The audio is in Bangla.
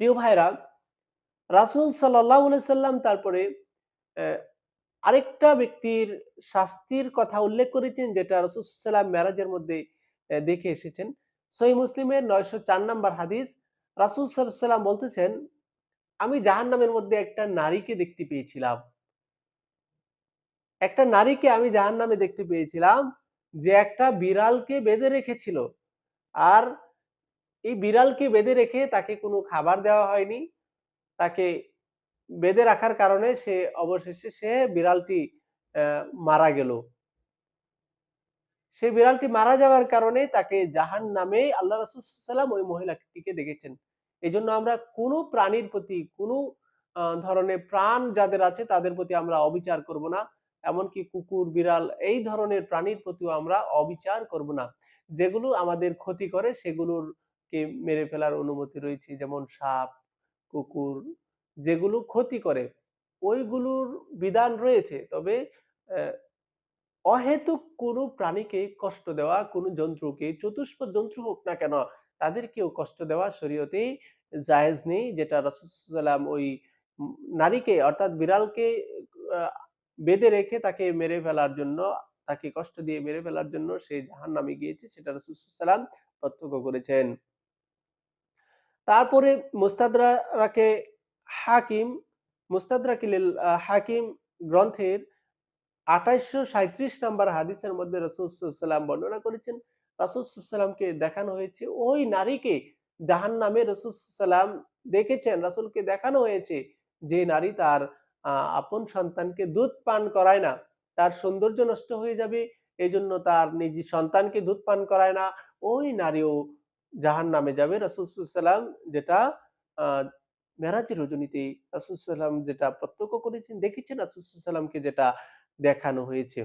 প্রিয় ভাইরা রাসূল আলাইহি সাল্লাম তারপরে আরেকটা ব্যক্তির শাস্তির কথা উল্লেখ করেছেন যেটা রাসূল সাল্লাম মেরাজের মধ্যে দেখে এসেছেন। সহিহ মুসলিমের নয়শো চার নম্বর হাদিস রাসূল সাল্লাম বলতেছেন, "আমি জাহান্নামের মধ্যে একটা নারীকে দেখতে পেয়েছিলাম।" একটা নারীকে আমি জাহান্নামে দেখতে পেয়েছিলাম যে একটা বিড়ালকে বেঁধে রেখেছিল। আর এই বিড়ালকে বেঁধে রেখে তাকে কোনো খাবার দেওয়া হয়নি। তাকে বেঁধে রাখার কারণে সে অবশেষে সে বিড়ালটি মারা গেল। সে বিড়ালটি মারা যাওয়ার কারণে তাকে জাহান্নামে আল্লাহ রাসূল সাল্লাল্লাহু ওই মহিলাটিকে দেখেছেন। এই জন্য আমরা কোনো প্রাণীর প্রতি কোনো ধরনের প্রাণ যাদের আছে তাদের প্রতি আমরা অবিচার করব না। এমনকি কুকুর, বিড়াল এই ধরনের প্রাণীর প্রতিও আমরা অবিচার করব না। যেগুলো আমাদের ক্ষতি করে সেগুলোর কে মেরে ফেলার অনুমতি রয়েছে। যেমন সাপ, কুকুর যেগুলো ক্ষতি করে ওইগুলোর বিধান রয়েছে। তবে অহেতুক কোনো প্রাণীকে কষ্ট দেওয়া, কোনো জন্তুকে চতুষ্পদ জন্তু হোক না কেন তাদেরকেও কষ্ট দেওয়া শরীয়তেই জায়েজ নেই। যেটা রাসুসাল্লাম ওই নারীকে অর্থাৎ বিড়ালকে বেঁধে রেখে তাকে মেরে ফেলার জন্য, তাকে কষ্ট দিয়ে মেরে ফেলার জন্য সে জাহান্নামে গিয়েছে সেটা রাসূল প্রত্যক্ষ করেছেন। তারপরে মুস্তাদরাকে হাকিম, মুস্তাদরাকিল হাকিম গ্রন্থের ২৮৩৭ নাম্বার হাদিসের মধ্যে রাসূল সাল্লাল্লাহু বর্ণনা করেছেন। রাসূল সাল্লামকে দেখানো হয়েছে ওই নারীকে জাহান্নামে রাসূল সাল্লাম দেখেছেন, রাসূলকে দেখানো হয়েছে যে নারী তার আপন সন্তানকে দুধ পান করায় না। তার সৌন্দর্য নষ্ট হয়ে যাবে। এজন্য তার নিজ সন্তানকে দুধ পান করায় না। ওই নারীও জাহান্নামে যাবে। রাসুলসাল্লাম যেটা মেরাজের রজনীতে রাসুলসাল্লাম যেটা প্রত্যক্ষ করেছেন, দেখেছেন রাসুলসাল্লামকে যেটা দেখানো হয়েছে।